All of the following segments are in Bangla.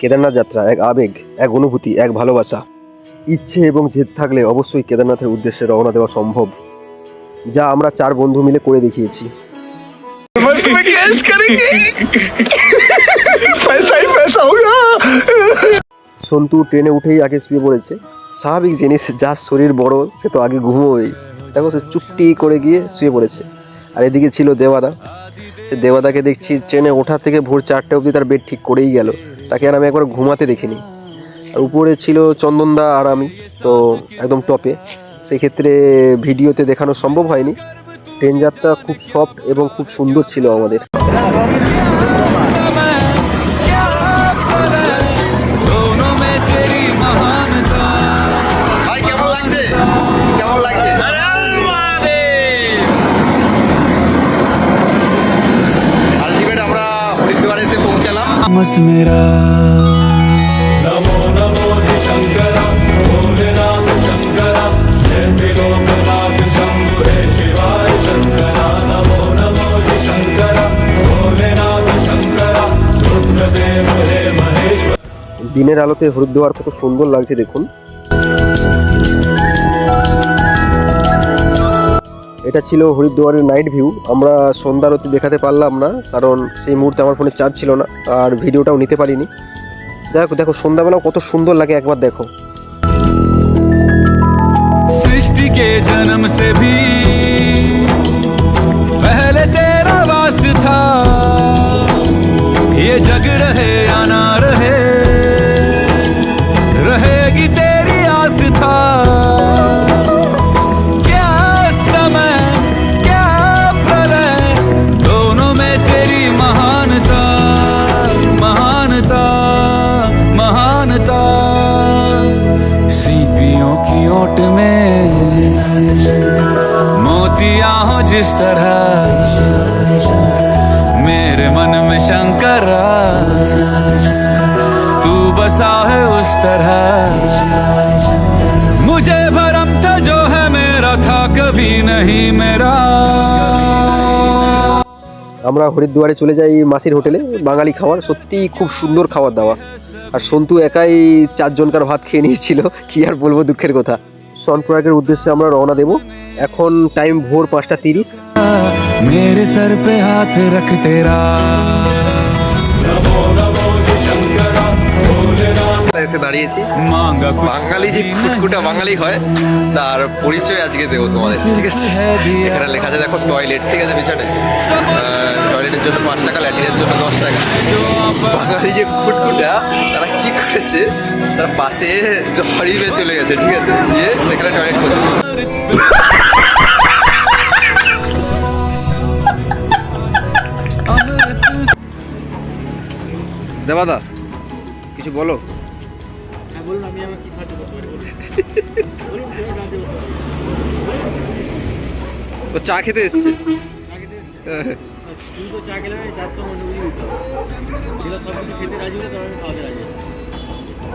কেদারনাথ যাত্রা এক আবেগ, এক অনুভূতি, এক ভালোবাসা। ইচ্ছে এবং জেদ থাকলে অবশ্যই কেদারনাথের উদ্দেশ্যে রওনা দেওয়া সম্ভব। যা আমরা চার বন্ধু মিলে করে দেখিয়েছি। সন্তু ট্রেনে উঠেই আগে শুয়ে পড়েছে। স্বাভাবিক জিনিস যার শরীর বড়, সে তো আগে ঘুমোবেই দেখো, সে চুপটি করে গিয়ে শুয়ে পড়েছে। আর এদিকে ছিল দেওয়াদা। সে দেওয়াদাকে দেখছি ট্রেনে ওঠা থেকে ভোর চারটে অবধি তার বেড ঠিক করেই গেল। তাকে আর আমি একবার ঘুমাতে দেখিনি। আর উপরে ছিল চন্দনদা আর আমি, তো একদম টপে। সেক্ষেত্রে ভিডিওতে দেখানো সম্ভব হয়নি। ট্রেন যাত্রা খুব সফট এবং খুব সুন্দর ছিল আমাদের। পৌঁছালাম मस मेरा नमो नमो जि शङ्कर भोलेनाथ शङ्कर जय त्रिलोकनाथ शम्भु हे शिवाय शङ्कर नमो नमो जि शङ्कर भोलेनाथ शङ्कर रुद्रदेव हे महेश्वर দিনের আলোতে হরিদ্বার কত সুন্দর লাগছে দেখুন এটা ছিল হরিদ্বারের নাইট ভিউ আমরা সন্ধ্যারতি দেখাতে পারলাম না, কারণ সেই মুহূর্তে আমার ফোনে চার্জ ছিল না, আর ভিডিওটাও নিতে পারিনি। যাই হোক, দেখো, সন্ধ্যাবেলাও কত সুন্দর লাগে, একবার দেখো। সৃষ্টিকে জন্ম সে मोतिया हो जिस तरह मेरे मन में शंकरा तू बसा है उस तरह मुझे भरम था जो है मेरा था कभी नहीं मेरा আমরা হরিদ্বারে চলে যাই মাসির হোটেলে বাঙালি খাবার সত্যি খুব সুন্দর খাবার দাওয়া আর সন্তু একাই চারজনকার ভাত খেয়ে নিয়েছিল কি আর বলবো দুঃখের কথা সনপ্রয়াগের উদ্দেশ্যে আমরা রওনা দেব। এখন টাইম ভোর পাঁচটা তিরিশ। মেরে সর পে হাত রাখ তেরা। এসে দাঁড়িয়েছি। বাঙালি যে খুটখুটা বাঙালি হয় তার পরিচয় আজকে দেবো তোমাদের ঠিক আছে? এখানে লেখা আছে দেখো টয়লেট ঠিক আছে পিছনে? টয়লেটের জন্য পাঁচ টাকা ল্যাট্রিনের জন্য দশ টাকা। বাঙালি যে খুটখুটা তারা কি করেছে? তার পাশে হরিবে চলে গেছে ঠিক আছে? দিয়ে সেখানে টয়লেট করছে দেবাদা কিছু বলো। ও চা খেতে এসছে। শুধু তো চা খেলাম না, চার সঙ্গে অন্য কিছু দিতে। হবে। ছেলে সব কিছু খেতে রাজি হলে আমি খাওয়াতে রাজি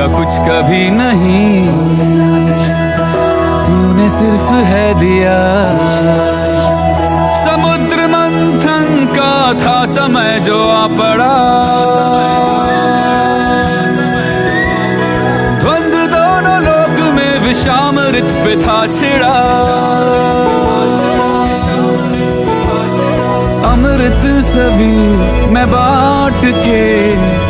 मांगा कुछ कभी नहीं। तूने सिर्फ़ है दिया। समुद्र मंथन का था समय जो आ पड़ा। द्वंद्व दोनों लोक में विषाम ऋत पे था छिड़ा। अमृत सभी मैं बाट के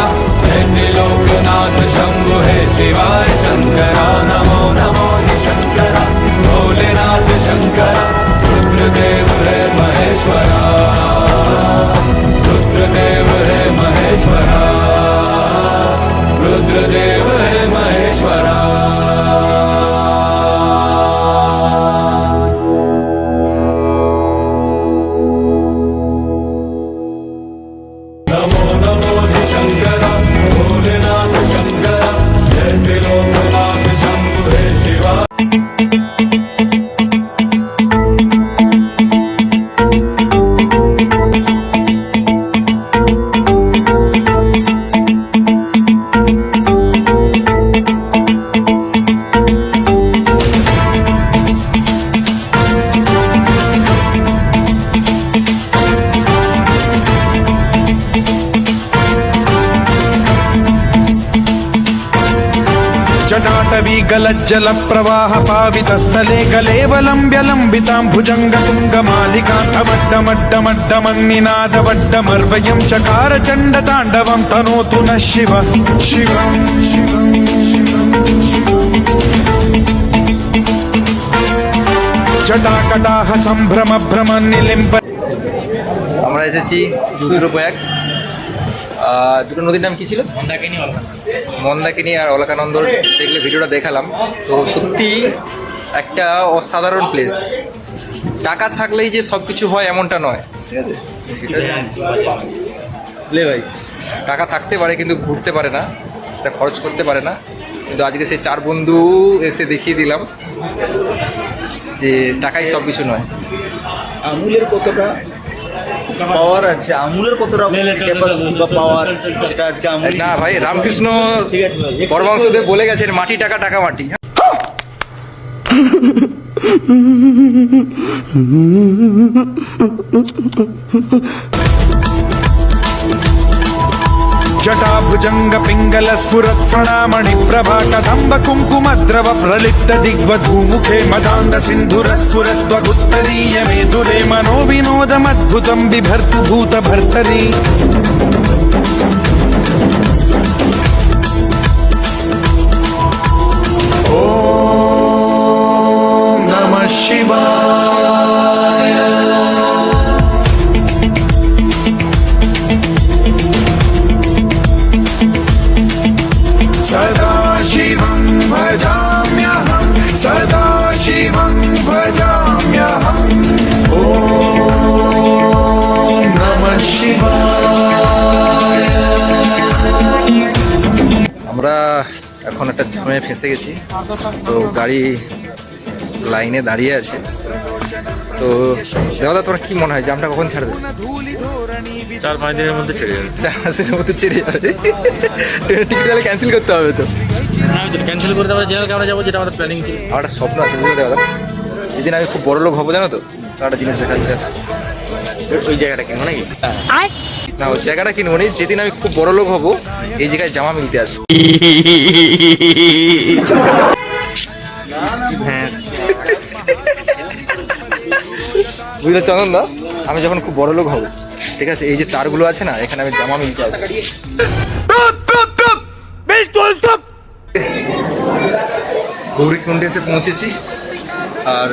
Good day. जटाटवी गलज्जल प्रवाह पावितस्थले गलेवलम्ब्य लम्बितां भुजङ्ग तुङ्गमालिकान्तमड्डमड्डमड्डमन्निनादवड्डमर्वयं चकार चण्डताण्डवं तनोतु नः शिव शिवम् जटाकटाह सम्भ्रम भ्रम निलिम्ब আমরা এসেছি রুদ্রপ্রয়াগ আহ, দুটো নদীর নাম কি ছিল? মন্দাকিনী আর অলকানন্দ দেখলে ভিডিওটা দেখালাম। তো সত্যি একটা অসাধারণ প্লেস টাকা থাকলেই যে সব কিছু হয় এমনটা নয়। ঠিক আছে? লে ভাই টাকা থাকতে পারে কিন্তু ঘুরতে পারে না। সেটা খরচ করতে পারে না। কিন্তু আজকে সেই চার বন্ধু এসে দেখিয়ে দিলাম যে টাকাই সব কিছু নয়। আমুলের কতটা? পাওয়ার আছে আমুলের কতটা ক্যাপাসিটি বা পাওয়ার সেটা আজকে আমুল না ভাই রামকৃষ্ণ ঠিক আছে ভাই পরমাংশদেব বলে গেছেন মাটি টাকা টাকা মাটি। జటాభుజంగ పింగళ స్ఫురత్వణామణి ప్రభాటదంబ కుంకుమ ద్రవ ప్రలిప్త దిగ్వ ధూముఖే మదాంగ సింధుర స్ఫురత్వ మేధురే మనో వినోదమద్భుతం బిభర్తు భూత భర్తరీ ফেসে গেছি। তো গাড়ি লাইনে দাঁড়িয়ে আছে। তো দেওয়া তোমার কি মনে হয় জামটা কখন ছাড়বে? চার পাঁচ দিনের মধ্যে ছেড়ে যাবে। চার মাসের মধ্যে ছেড়ে যাবে। ট্রেনের টিকিট তাহলে ক্যান্সেল করতে হবে তো? আমি ক্যান্সেল করতে পারি যেখানে আমরা যাব যেটা আমাদের প্ল্যানিং ছিল। আমার একটা স্বপ্ন আছে বুঝতে দেওয়া যেদিন আমি খুব বড় লোক হব জানো তো তার একটা জিনিস দেখা যাচ্ছে ওই জায়গাটা কিনবো নাকি? না ওই জায়গাটা কিনবো নি যেদিন আমি খুব বড় লোক হব এই জায়গায় জামা মিলতে আসব। হ্যাঁ। বুঝলে চন্দন দা? আমি যখন খুব বড় লোক হব ঠিক আছে এই যে তারগুলো আছে না এখানে আমি জামা মিলতে আসব। গৌরীকুণ্ডে এসে পৌঁছেছি আর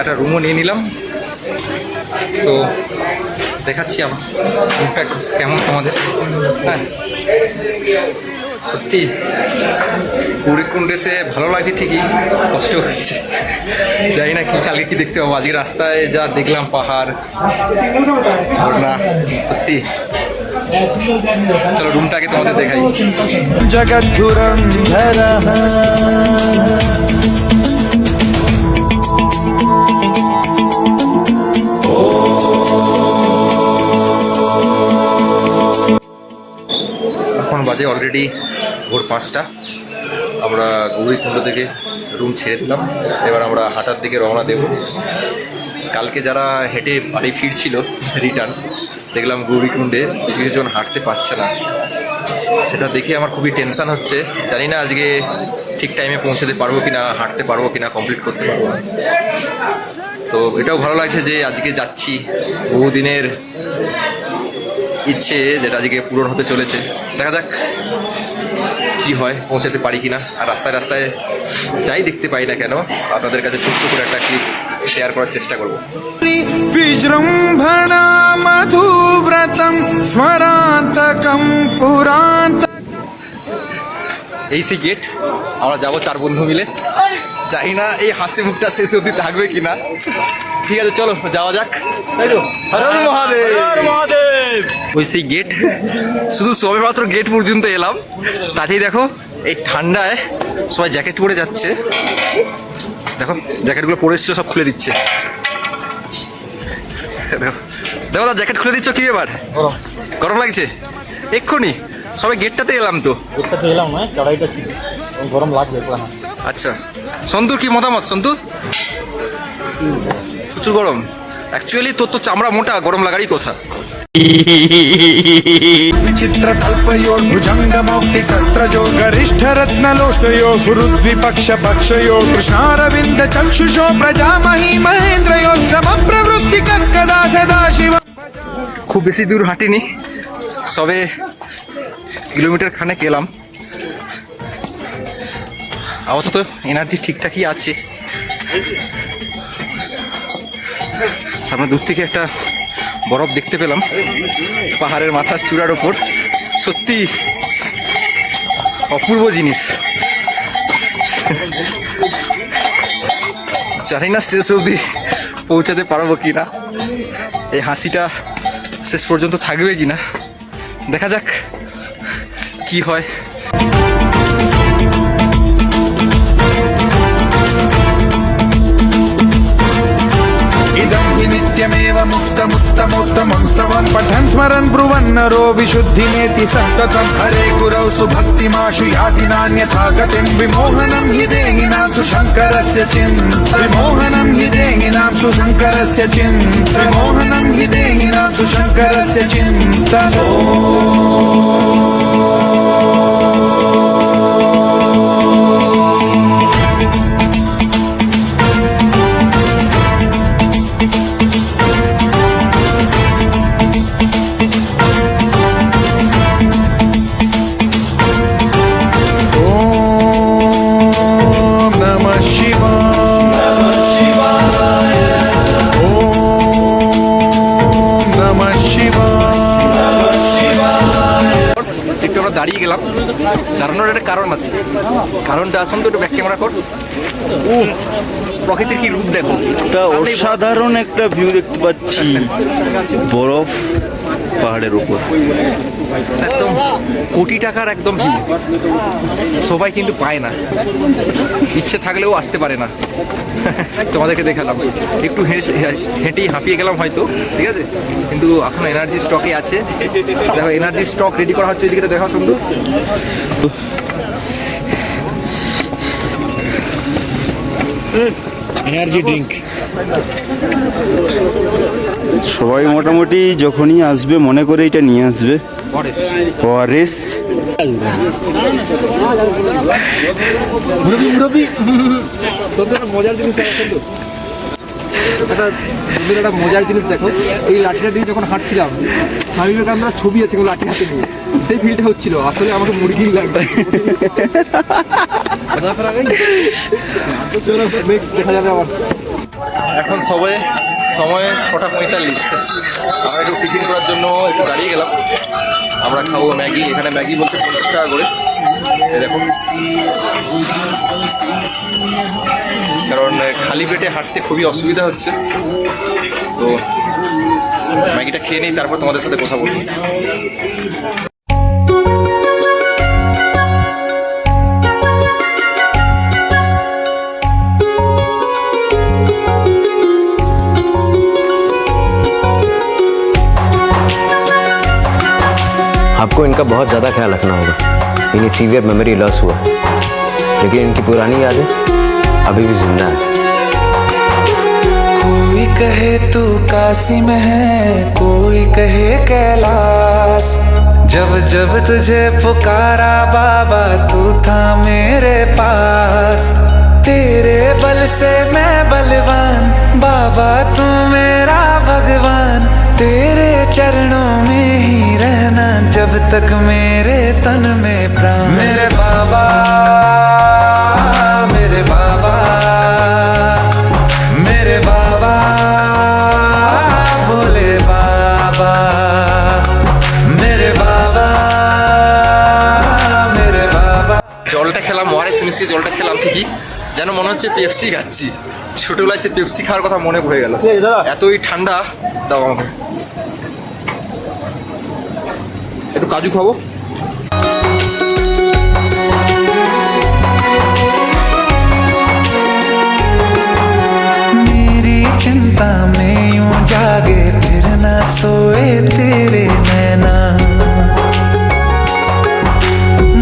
একটা রুমও নিয়ে নিলাম। তো দেখাচ্ছি আমার মুখটা কেমন তোমাদের? হ্যাঁ। সত্যি কুড়ি কুণ্ডেসে ভালো লাগছে ঠিকই, কষ্ট হচ্ছে। জানি না কি, কালকে কি দেখতে পাবো? আজকে রাস্তায় যা দেখলাম, পাহাড়, ঝর্ণা, সত্যি। চলো রুমটাকে তোমাদের দেখাই। জগৎ বাজে অলরেডি ভোর পাঁচটা। আমরা গৌরীকুণ্ড থেকে রুম ছেড়ে দিলাম। এবার আমরা হাঁটার দিকে রওনা দেব। কালকে যারা হেঁটে বাড়ি ফিরছিল রিটার্ন দেখলাম গৌরীকুণ্ডে কিছু কিছুজন হাঁটতে পারছে না। সেটা দেখে আমার খুবই টেনশান হচ্ছে। জানি না আজকে ঠিক টাইমে পৌঁছাতে পারব কি না হাঁটতে পারব কি না কমপ্লিট করতে পারব তো এটাও ভালো লাগছে যে আজকে যাচ্ছি বহুদিনের ইচ্ছে যেটা আজকে পূরণ হতে চলেছে। দেখা যাক কি হয় পৌঁছাতে পারি কি না আর রাস্তায় রাস্তায় যাই দেখতে পাই না কেন আপনাদের কাছে ছোট্ট করে একটা ক্লিপ শেয়ার করার চেষ্টা করব। এই সি গেট আমরা যাব চার বন্ধু মিলে। যাই না এই হাসি মুখটা শেষ অবধি থাকবে কিনা। ঠিক আছে চলো যাওয়া যাক। তাই তো হর হর মহাদেব। ওই সেই গেট শুধু সবে মাত্র গেট পর্যন্ত এলাম। তাতেই দেখো এই ঠান্ডায় সবাই জ্যাকেট পরে যাচ্ছে। দেখো জ্যাকেটগুলো পরে এসেছিল সব খুলে দিচ্ছে। দেখো দেখো দাদা জ্যাকেট খুলে দিচ্ছ কি এবার গরম। লাগছে? এক্ষুনি সবাই গেটটাতে এলাম তো। গেটটাতে এলাম না চড়াইটা গরম লাগবে আচ্ছা সন্তুর কি মতামত সন্তু? প্রচুর গরম অ্যাকচুয়ালি তোর তো চামড়া মোটা গরম লাগারই কথা ವಿಚಿತ್ರ ಕಲ್ಪಯೋ ಭುಜಂಗ ಮೌಕ್ತಿ ಕರ್ತ್ರಜೋ ಗರಿಷ್ಠ ರತ್ನಲೋಷ್ಟಯೋ ಗುರುದ್ವಿಪಕ್ಷ ಪಕ್ಷಯೋ ಕೃಷ್ಣಾರವಿಂದ ಚಕ್ಷುಷೋ ಪ್ರಜಾಮಹಿ ಮಹೇಂದ್ರಯೋ ಸಮ ಪ್ರವೃತ್ತಿ ಕಕ್ಕದ ಸದಾ ಶಿವ খুব বেশি দূর হাঁটিনি সবে কিলোমিটার খানেক এলাম আপাতত এনার্জি ঠিকঠাকই আছে সামনে দূর থেকে একটা বরফ দেখতে পেলাম। পাহাড়ের মাথার চূড়ার ওপর সত্যি অপূর্ব জিনিস। জানি না শেষ অবধি পৌঁছাতে পারব কি না এই হাসিটা শেষ পর্যন্ত থাকবে কিনা। দেখা যাক কি হয়। मुक्तमुत्तमोत्तमंस्तवन् पठन् स्मरन् ब्रुवन्नरो विशुद्धिमेति सन्ततम् हरे गुरौ सुभक्तिमाशु याति नान्यथा गतिम् विमोहनम् हि देहिनां सुशङ्करस्य चिन्। विमोहनम् हि देहिनां सुशङ्करस्य चिन्। विमोहनम् हि देहिनां सुशङ्करस्य चिन्त কারণটা আসুন তো একটু ব্যাক ক্যামেরা কর প্রকৃতির কি রূপ দেখো। একটা অসাধারণ একটা ভিউ দেখতে পাচ্ছি। বরফ পাহাড়ের উপর। একদম কোটি টাকার একদম ভিউ সবাই কিন্তু পায় না। ইচ্ছে থাকলেও আসতে পারে না। তোমাদেরকে দেখালাম। একটু হেঁটে- হেঁটেই হাঁপিয়ে গেলাম হয়তো ঠিক আছে? কিন্তু এখন এনার্জি স্টকে আছে। দেখো এনার্জি স্টক রেডি করা হচ্ছে এদিকে। দেখা সুন্দর। এনার্জি ড্রিঙ্ক সবাই মোটামুটি যখনই আসবে মনে করে এটা নিয়ে আসবে। একটা মজার জিনিস একটা বন্ধুরা একটা মজার জিনিস দেখো, এই লাঠিটা দিয়ে যখন হাঁটছিলাম স্বামী বিবেকানন্দের ছবি আছে কোনো লাঠি হাতে নিয়ে। সেই ফিলটা হচ্ছিল, আসলে আমাকে মুরগি লাগবে। দেখা যাবে এখন সবাই সময় ছটা পঁয়তাল্লিশ। আমরা একটু টিফিন করার জন্য একটু দাঁড়িয়ে গেলাম। আমরা খাব ম্যাগি, এখানে ম্যাগি বলছে পঞ্চাশ টাকা করে। দেখো কারণ, খালি পেটে হাঁটতে খুবই অসুবিধা হচ্ছে। তো ম্যাগিটা খেয়ে নিই তারপর তোমাদের সাথে কথা বলবো आपको इनका बहुत ज़्यादा ख्याल रखना होगा इन्हें सीवियर मेमोरी लॉस हुआ लेकिन इनकी पुरानी यादें अभी भी जिंदा है कोई कहे तू काशी में है, कोई कहे कैलाश। जब जब तुझे पुकारा बाबा, तू था मेरे पास। तेरे बल से मैं बलवान, बाबा तू मेरा भगवान। तेरे चरणों में ही रहना, जब तक मेरे तन में प्राण। मेरे যেন মনে হচ্ছে পেপসি খাচ্ছি ছোটবেলায় সে পেপসি খাওয়ার কথা মনে পড়ে গেল এতই ঠান্ডা দাও আমাকে একটু কাজু খাবো मेरी चिंता में यूं जागे फिर ना सोए तेरे नैना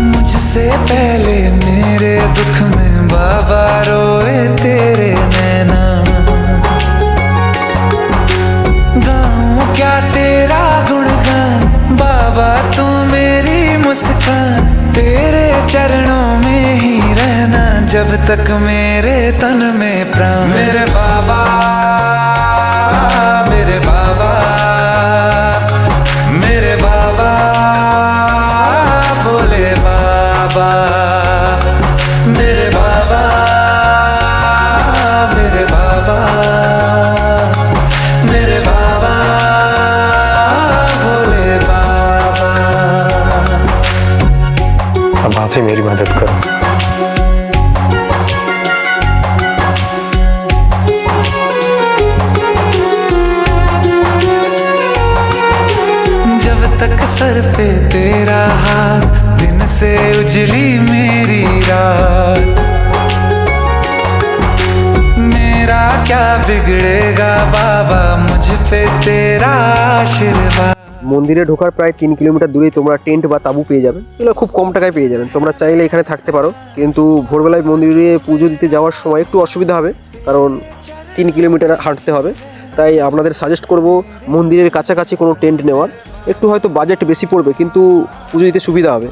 मुझसे पहले मेरे तक मेरे तक सर पे तेरा हाथ दिन से उजली मेरी रात मेरा क्या बिगड़ेगा बाबा मुझ पे तेरा आशीर्वाद মন্দিরে ঢোকার প্রায় তিন কিলোমিটার দূরেই তোমরা টেন্ট বা তাঁবু পেয়ে যাবেন এগুলো খুব কম টাকায় পেয়ে যাবেন তোমরা চাইলে এখানে থাকতে পারো কিন্তু ভোরবেলায় মন্দিরে পুজো দিতে যাওয়ার সময় একটু অসুবিধা হবে কারণ তিন কিলোমিটার হাঁটতে হবে তাই আপনাদের সাজেস্ট করব মন্দিরের কাছাকাছি কোনো টেন্ট নেওয়ার একটু হয়তো বাজেট বেশি পড়বে কিন্তু পুজো দিতে সুবিধা হবে।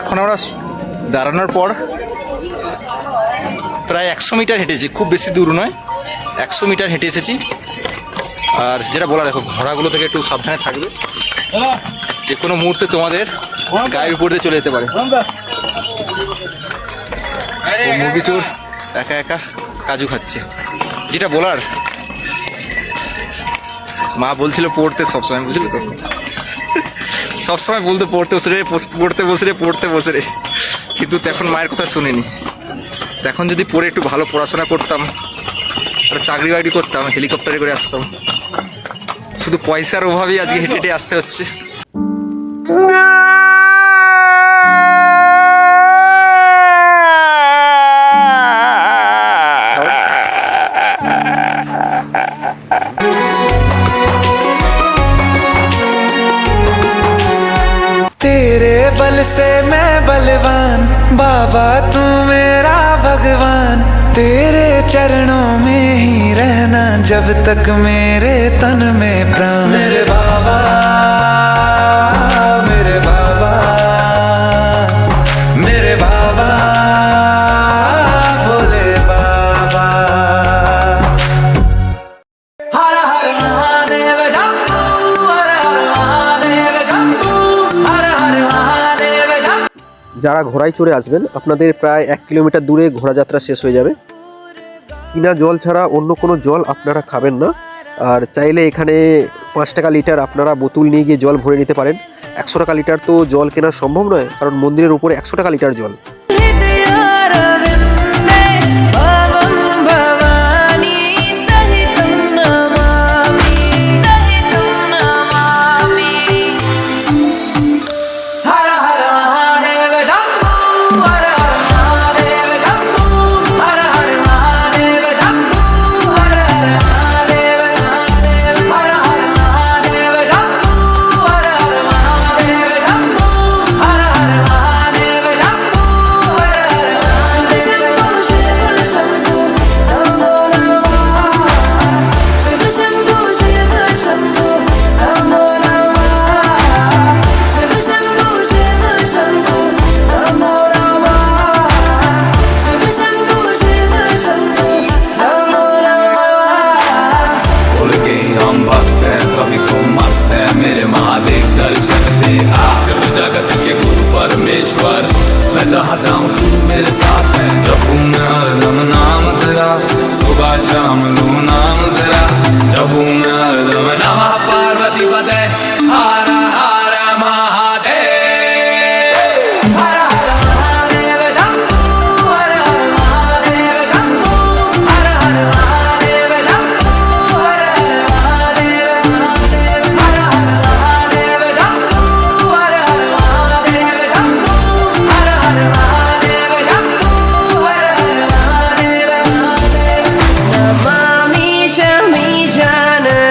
এখন আমরা দাঁড়ানোর পর প্রায় একশো মিটার হেঁটেছি খুব বেশি দূর নয় একশো মিটার হেঁটে এসেছি। আর যেটা বলা দেখো ঘোড়াগুলো থেকে একটু সাবধানে থাকবে। যে কোনো মুহূর্তে তোমাদের গায়ের উপর দিয়ে চলে যেতে পারে। মুরগি চোর একা একা কাজু খাচ্ছে। যেটা বলার। মা বলছিল পড়তে সবসময় বুঝলি তো। সবসময় বলতে পড়তে বসে রে পড়- পড়তে বসে রে পড়তে বসে রে। কিন্তু তখন মায়ের কথা শুনিনি। এখন যদি পড়ে একটু ভালো পড়াশোনা করতাম আর চাকরি বাকরি করতাম হেলিকপ্টারে করে আসতাম। শুধু পয়সার অভাবেই আজকে হেঁটে হেঁটে আসতে হচ্ছে। तेरे बल से मैं बलवान, बाबा तू मेरा भगवान। तेरे चरणों में ही रहना, जब तक मेरे तन में प्राण। मेरे बाबा। যারা ঘোড়ায় চড়ে আসবেন, আপনাদের প্রায় এক কিলোমিটার দূরে ঘোড়া যাত্রা শেষ হয়ে যাবে। কিনা জল ছাড়া অন্য কোনো জল আপনারা খাবেন না। আর চাইলে এখানে পাঁচ টাকা লিটার আপনারা বোতল নিয়ে গিয়ে জল ভরে নিতে পারেন। একশো টাকা লিটার তো জল কেনা সম্ভব নয়, কারণ মন্দিরের উপরে একশো টাকা লিটার জল।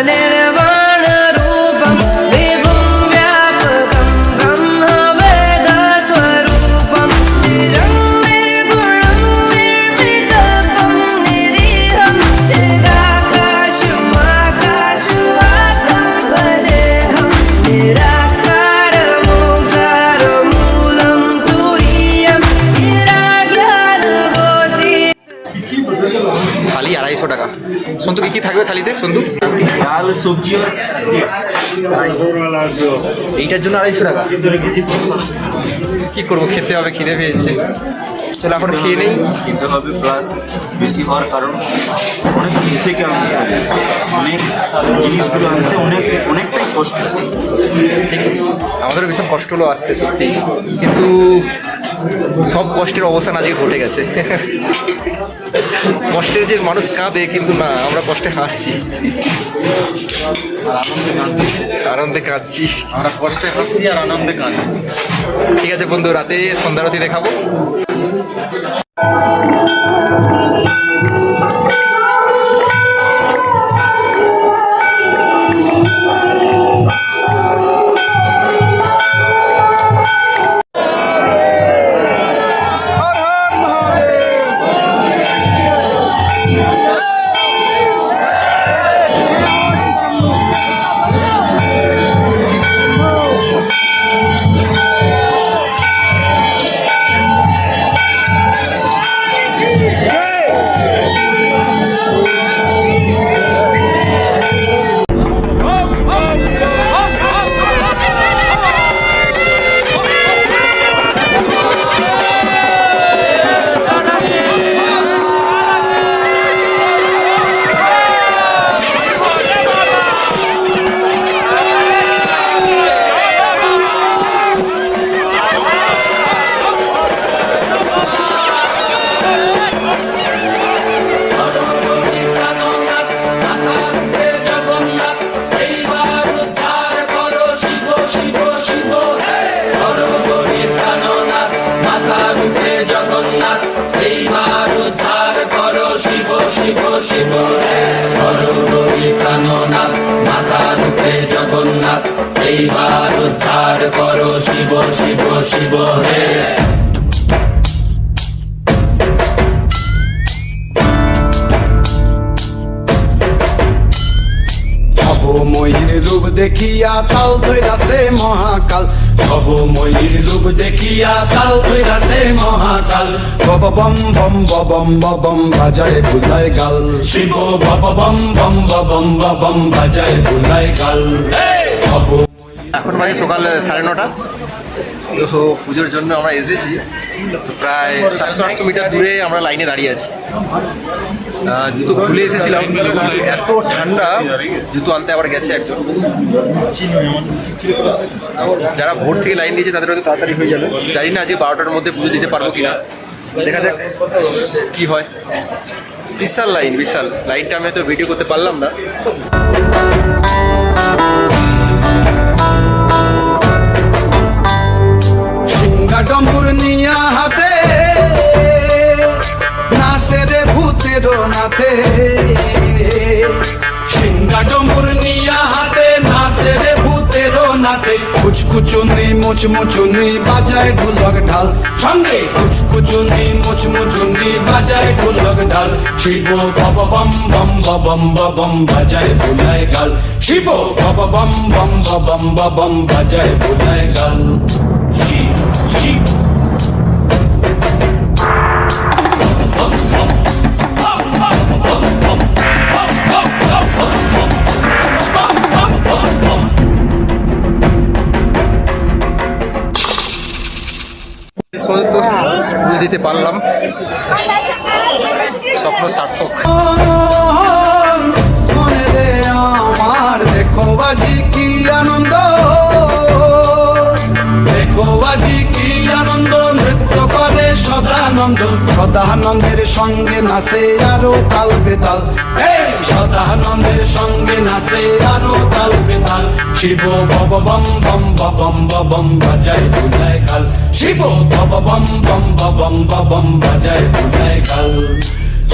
na na na থাকবে থালিতে সন্তু ডাল সবজি এইটার জন্য আড়াইশো টাকা। কি করব খেতে হবে খিদে পেয়েছে। চলো এখন খেয়ে নেই। খেতে হবে প্লাস বেশি হওয়ার কারণ অনেক দূর থেকে আনতে হবে অনেক জিনিসগুলো আনতে অনেক অনেকটাই কষ্ট। ঠিক আমাদেরও ভীষণ কষ্ট হলো আসতে সত্যি কিন্তু সব কষ্টের অবসান আজকে ঘটে গেছে। কষ্টের যে মানুষ কাঁদে কিন্তু না আমরা কষ্টে হাসছি। আনন্দে কাঁদছি। আমরা কষ্টে হাসছি আর আনন্দে কাঁদছি। ঠিক আছে বন্ধু রাতে সন্ধ্যারতি দেখাবো। ভব ময়ূর রূপ দেখিয়া তাল ধৈরাসে মহাকাল। ভব ময়ূর রূপ দেখিয়া তাল ধৈরাসে মহাকাল। বব বম বম বম বম বাজায় বুলায় গাল। শিব বব বম বম বম বম বাজায় বুলায় গাল। ভব এখন বাজে সকাল সাড়ে নটা। তো পুজোর জন্য আমরা এসেছি। প্রায় সাতশো, আটশো মিটার দূরে আমরা লাইনে দাঁড়িয়ে আছি। জুতো খুলে এসেছিলাম। এত ঠান্ডা, জুতো আনতে আবার গেছে একজন। যারা ভোর থেকে লাইন দিয়েছে তাদের হয়তো তাড়াতাড়ি হয়ে যাবে। জানি না আজকে বারোটার মধ্যে পুজো দিতে পারব কিনা। দেখা যাক কি হয়। বিশাল লাইন, বিশাল। লাইনটা আমি হয়তো ভিডিও করতে পারলাম না। ডম্বুর নিয়া হাতে নাচে রে ভূতের নাথে সিংহা ডম্বুর নিয়া হাতে নাচে রে ভূতের নাথে কুচকুচুনি, মুচমুচুনি, বাজায় ঢোলক ঢাল। সঙ্গে কুচকুচুনি, মুচমুচুনি, বাজায় ঢোলক ঢাল। শিব বব বম বম বম বম বাজায় বুলায় গাল। শিব বব বম বম বম বম বাজায় বুলায় গাল। পর্যন্ত বুঝে দিতে পারলাম। স্বপ্ন সার্থক। আমার কি আনন্দ দেখো বাজি কি আনন্দ নৃত্য সদানন্দ সদানন্দের সঙ্গে নাচে আরও তাল বেতাল। সদানন্দের সঙ্গে নাচে আরও তাল বেতাল। শিব বব বম বম বম বম বাজায় বুঝায় কাল। শিব বব বম বম বম বম বাজায় বুলায় কাল।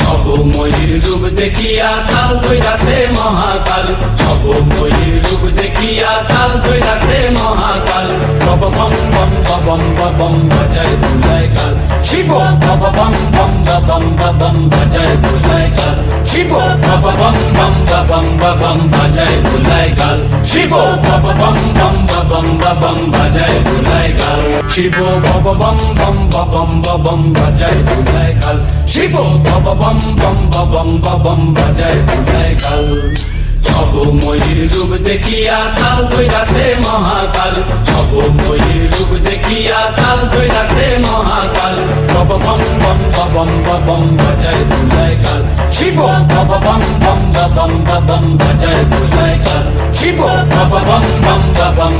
সব ময়ূর রূপ দেখিয়া তাল ধৈরাসে মহাকাল। সব ময়ূর রূপ দেখিয়া তাল ধৈরাসে মহাকাল। বব বম বম বম বম বজায় বুলায় কাল শিব বব বম বম বম বম বজায় বুলায় কাল শিব। বম বম বম বম বাজায় ভুলায় গাল শিব। বম বম বম বম বাজায় ভুলায় গাল শিব। বব বম বম বম বম বাজায় ভুলায় গাল শিব। বব বম বম বম বম বাজায় ভুলায় গাল সব ময়ূর রূপ দেখিয়া কাল দৈরাসে মহাকাল। সব ময়ূর রূপ দেখিয়া কাল দৈরাসে মহাকাল। বব বম বম বম বম বজায় বুলাই কাল। শিব বব বম বম বম বম বজায় বুলাই কাল। শিব বব বম বম বম